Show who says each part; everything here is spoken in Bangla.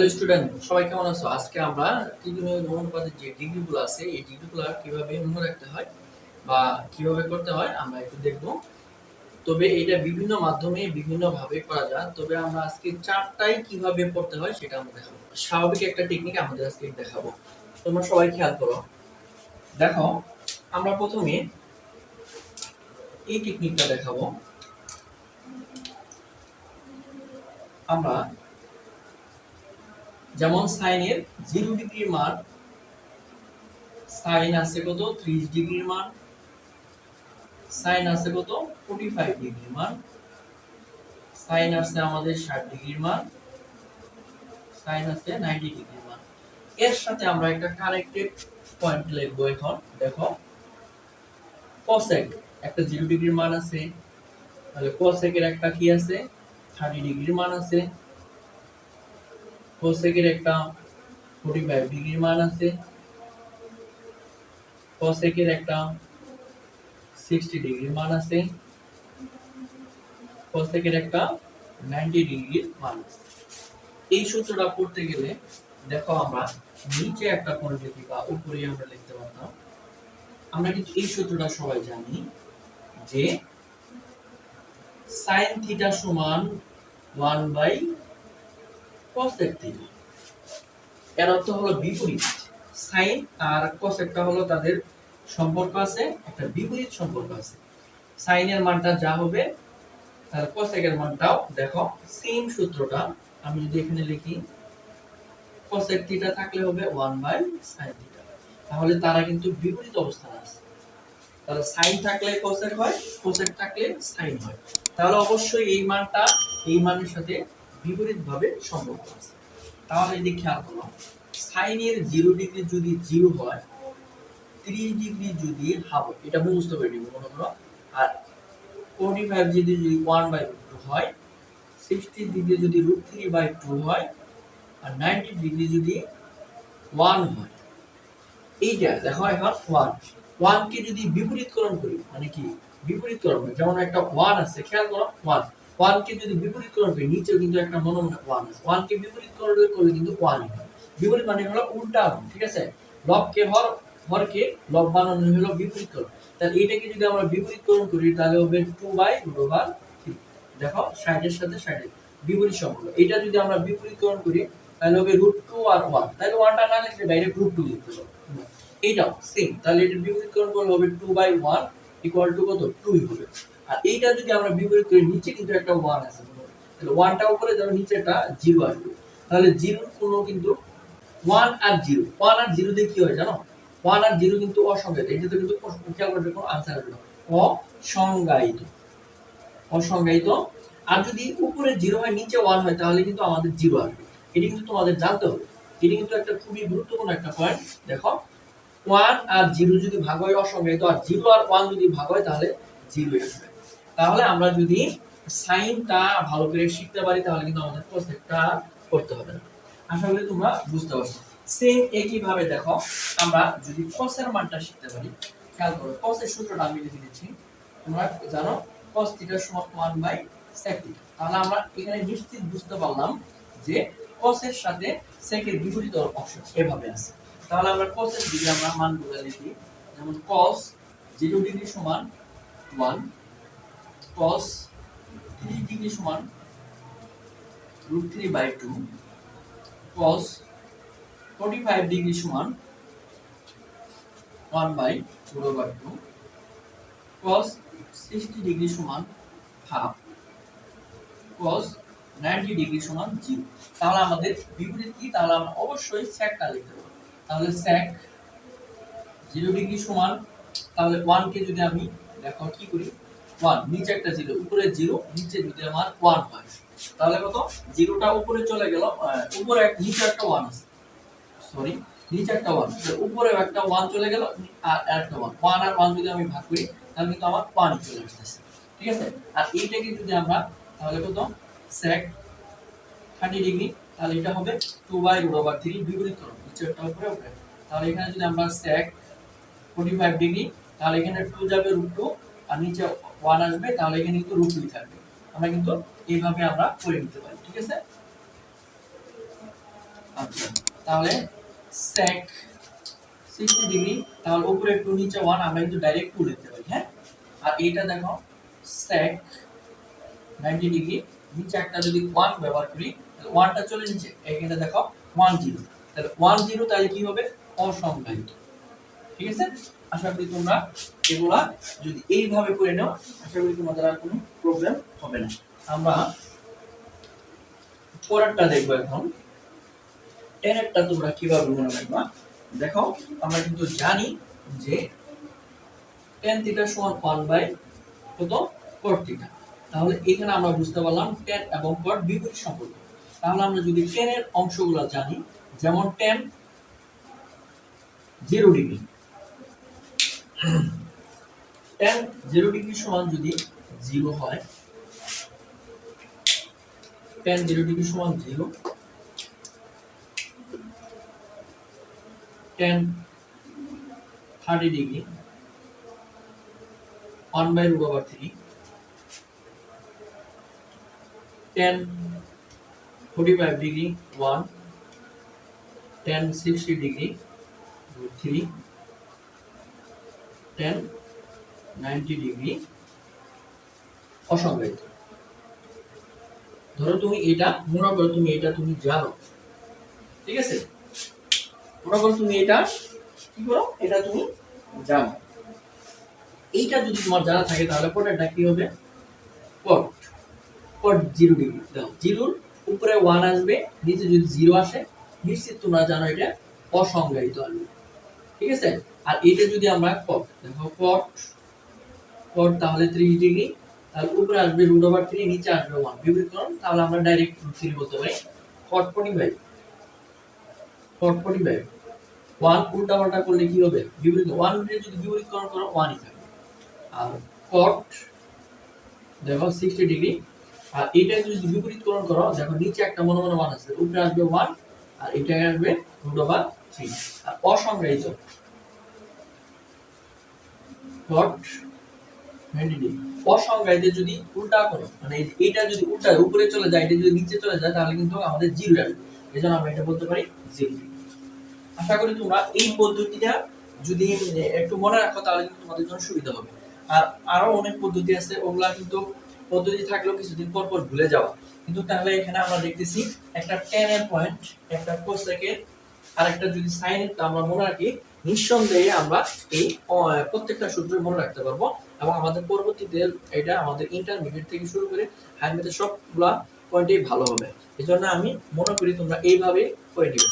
Speaker 1: হ্যালো স্টুডেন্ট সবাই কেমন আছো? আজকে আমরা ত্রিকোণীয় অনুপাতের যে ডিগ্রিগুলো আছে, এই ডিগ্রিগুলো কীভাবে মনে রাখতে হয় বা কীভাবে করতে হয়, আমরা একটু দেখব। তবে এটা বিভিন্ন মাধ্যমে বিভিন্ন ভাবে করা যায়। তবে আমরা আজকে চারটাই কীভাবে করতে হয় সেটা আমরা দেখাবো। স্বাভাবিক একটা টেকনিক আমাদের আজকে দেখাবো। তোমরা সবাই খেয়াল করো। দেখো, আমরা প্রথমে এই টেকনিকটা দেখাবো। আমরা যেমন সাইনের জিরো ডিগ্রির মান, সাইন আছে কত? ত্রিশ ডিগ্রির মান। সাইন আছে কত? ফোর্টি ফাইভ ডিগ্রির মান। সাইন আছে আমাদের ষাট ডিগ্রির মান। সাইন আছে নাইনটি ডিগ্রির মান। এর সাথে আমরা একটা কানেক্টেড পয়েন্ট লিখব এখন। দেখো কসেক একটা জিরো ডিগ্রির মান আছে। তাহলে কসেকের একটা কি আছে? থার্টি ডিগ্রির মান আছে। কোসেকের একটা 45 ডিগ্রি মান আছে কোসেকের একটা 60 ডিগ্রি মান আছে কোসেকের একটা 90 ডিগ্রি মান আছে এই সূত্রটা করতে গেলে দেখো আমরা নিচে একটা কোণ লিখি বা উপরে আমরা লিখতে পারতাম। আমরা কিন্তু এই সূত্রটা সবাই জানি যে sin থিটা সমান 1 বাই কসেক থিটা এর অর্থ হলো বিপরীত। সাইন আর কসেকটা হলো তাদের সম্পর্ক আছে, একটা বিপরীত সম্পর্ক আছে। সাইনের মানটা যা হবে, তার কসেকের মানটাও দেখো সেম সূত্রটা আমি যদি এখানে লিখি কসেক থিটা থাকলে হবে 1 বাই সাইন থিটা তাহলে তারা কিন্তু বিপরীত অবস্থানে আছে। তাহলে সাইন থাকলে কোসেক হয় কোসেক থাকলে সাইন হয়। তাহলে অবশ্যই এই মানটা, এই মানের সাথে বিপরীতভাবে সম্পর্ক আছে তাহলে যদি খেয়াল করো সাইনের জিরো ডিগ্রি যদি জিরো হয়, ত্রিশ ডিগ্রি যদি হাফ এটা মুখস্থ করে নিব মনে করো, আর ফোর্টি ফাইভ যদি যদি ওয়ান বাই টু হয় সিক্সটি ডিগ্রি যদি রুট থ্রি বাই টু হয়, আর নাইনটি ডিগ্রি যদি ওয়ান হয়, এইটা দেখো এখন ওয়ান ওয়ানকে যদি বিপরীতকরণ করি মানে কি? বিপরীতকরণ করি যেমন একটা ওয়ান আছে, খেয়াল করো ওয়ান ওয়ানকে যদি বিপরীতকরণ করি নিচেও কিন্তু একটা মনে মনে ওয়ান আছে ওয়ানকে বিপরীতকরণ করলে কিন্তু ওয়ানই হয় বিপরীত মানে হলো উল্টা ঠিক আছে? লবকে হর হরকে লব বানানো হলো বিপরীতকরণ তাহলে এটাকে যদি আমরা বিপরীতকরণ করি, তাহলে হবে টু বাই রুট ওভার দেখো সাইডের সাথে সাইডের বিপরীত সম্পর্ক এটা যদি আমরা বিপরীতকরণ করি, তাহলে হবে রুট টু আর ওয়ান তাহলে ওয়ানটা না লিখলে ডাইরেক্ট রুট টু লিখতে হবে। এইটাও সেম তাহলে এটা বিপরীতকরণ করলে হবে two by one equal to কত? টুই হবে আর এইটা যদি আমরা বিপরীত করি নিচে কিন্তু একটা ওয়ান আছে। তাহলে ওয়ানটা উপরে যাবে জিরো আসবে। তাহলে জিরোর কোনো কিন্তু ওয়ান আর জিরো ওয়ান আর জিরো দিয়ে কি হয় জানো? ওয়ান আর জিরো কিন্তু অসংজ্ঞায়িত। কিন্তু খেয়াল করবে কোনো আনসার না। অসংজ্ঞায়িত। অসংজ্ঞায়িত। আর যদি উপরে জিরো হয়, নিচে ওয়ান হয়, তাহলে কিন্তু আমাদের জিরো আসবে। এটি কিন্তু তোমাদের জানতে হবে। এটি কিন্তু একটা খুবই গুরুত্বপূর্ণ একটা পয়েন্ট দেখো ওয়ান আর জিরো যদি ভাগ হয়, অসংজ্ঞায়িত। আর জিরো আর ওয়ান যদি ভাগ হয়, তাহলে জিরো আসবে। তাহলে আমরা যদি সাইনটা ভালো করে শিখতে পারি, তাহলে কিন্তু আমাদের প্রসেসটা করতে হবে না। আশা করি তোমরা বুঝতে পারছ। সেম একই ভাবে দেখো, আমরা যদি কসের মানটা শিখতে পারি, খেয়াল করো কসের সূত্রটা আমি লিখে দিচ্ছি। তোমরা জানো, cos থিটা সমান 1 বাই থিটা তাহলে আমরা এখানে নিশ্চিত বুঝতে পারলাম যে এর সাথে এর বিপরীত অংশ এভাবে আছে। তাহলে আমরা এর দিকে আমরা মানগুলো লিখি, যেমন cos 0 ডিগ্রি সমান 1 cos 3 ডিগ্রি সমান root 3 বাই 2 cos 45 ডিগ্রি সমান 1 by root over 2 cos 60 degree সমান হাফ cos 90 ডিগ্রি সমান 0 তাহলে আমাদের বিপরীত কি? তাহলে আমরা অবশ্যই সেকটা লিখতে পারব। তাহলে sec 0 ডিগ্রি সমান, তাহলে 1 কে যদি আমি দেখো কি করি? 1 নিচে একটা 0 উপরে 0 নিচে যদি আমার 1 হয়, তাহলে কত? জিরোটা উপরে চলে গেল উপরে নিচে একটা 1 আছে। সরি নিচে একটা 1 উপরে একটা 1 চলে গেল, আর একটা 1 1 আর 1 যদি আমি ভাগ করি, তাহলে কিন্তু আমার 1 চলে আসতেছে। ঠিক আছে? আর এইটাকে যদি আমরা, তাহলে কত? sec 30 ডিগ্রি তাহলে এটা হবে 2 বাই রুট ওভার 3 বিপরীত নিচে একটা উপরে উপরে। তাহলে এখানে যদি আমরা sec 45 ডিগ্রি তাহলে এখানে 2 যাবে রুট 2 আর নিচে 1 আসবে, তাহলে এখানে কিন্তু রুট 2 থাকবে। আমরা কিন্তু এইভাবে আমরা করে নিতে পারি, ঠিক আছে? আচ্ছা তাহলে sec 60 ডিগ্রি তাহলে উপরে 2 নিচে 1 আমরা কিন্তু ডাইরেক্ট 2 লিখতে পারি হ্যাঁ? আর এইটা দেখো, sec 90 ডিগ্রি নিচে একটা যদি ওয়ান ব্যবহার করি, তাহলে ওয়ানটা চলে নিচে, এখানে দেখো 1 0 তাহলে 1 0 তাহলে কি হবে? অসংজ্ঞায়িত। ঠিক আছে? আশা করি তোমরা এগুলা যদি এইভাবে করে নাও, আশা করি তোমাদের আর কোনো প্রবলেম হবে না। আমরা পরেরটা দেখব এখন। টেনেরটা তোমরা কীভাবে মনে রাখবা? দেখো, আমরা কিন্তু জানি যে টেন থিটা সমান ওয়ান বাই কত? কট থিটা তাহলে এখানে আমরা বুঝতে পারলাম টেন এবং কট বিপরীত সম্পর্ক। তাহলে আমরা যদি টেনের অংশগুলো জানি, যেমন tan zero degree tan zero degree সমান যদি জিরো হয় টেন জিরো ডিগ্রি সমান zero tan thirty degree one by root over three tan forty five degree one tan sixty degree root three tan, ninety degree অসংজ্ঞায়িত ধরো তুমি এটা, মনে করো তুমি এটা তুমি জানো। ঠিক আছে? মনে করো তুমি এটা, কি করো? এটা তুমি জানো। এইটা যদি তোমার জানা থাকে তাহলে পরেরটা কি হবে? Cot cot zero degree. দাও, জিরোর উপরে ওয়ান আসবে, নিচে যদি জিরো আসে, নিশ্চিত তোমরা জানো এটা অসংজ্ঞায়িত আসবে ঠিক আছে? আর এটা যদি আমরা কট দেখো কট কট তাহলে ত্রিশ ডিগ্রি তাহলে উপরে আসবে রুট ওভার থ্রি নিচে আসবে ওয়ান বিপরীতকরণ, তাহলে আমরা ডাইরেক্ট রুট থ্রি বলতে পারি cot forty five cot forty five one উল্টা পাল্টা করলে কি হবে, বিপরীত ওয়ান যদি বিপরীতকরণ করো ওয়ানই থাকবে। আর কট দেখো সিক্সটি ডিগ্রি আর এটা যদি বিপরীতকরণ করো, দেখো নিচে একটা মনে মনে ওয়ান আছে, উপরে আসবে ওয়ান আর এটা আসবে রুট ওভার থ্রি আর অসংজ্ঞায়িত। নাইনটি ডিগ্রি অসংজ্ঞায়িত যদি উল্টা করো মানে এটা যদি উল্টা উপরে চলে যায়, এটা যদি নিচে চলে যায়, তাহলে কিন্তু আমাদের জিরো আসবে এই জন্য আমরা এটা বলতে পারি জিরো আশা করি তোমরা এই পদ্ধতিটা যদি একটু মনে রাখো, তাহলে কিন্তু তোমাদের জন্য সুবিধা হবে। আর আরও অনেক পদ্ধতি আছে, ওগুলা কিন্তু পদ্ধতি থাকলেও কিছুদিন পর পর ভুলে যাওয়া। কিন্তু তাহলে এখানে আমরা দেখতেছি একটা টেন এর পয়েন্ট একটা কোসেকের আর একটা যদি সাইন আমরা মনে রাখি নিঃসন্দেহে আমরা এই প্রত্যেকটা সূত্র মনে রাখতে পারব এবং আমাদের পরবর্তীতে এটা আমাদের ইন্টারমিডিয়েট থেকে শুরু করে হায়ার ম্যাথের সবগুলা পয়েন্টেই ভালো হবে এই জন্য আমি মনে করি তোমরা এইভাবে করে নিবে।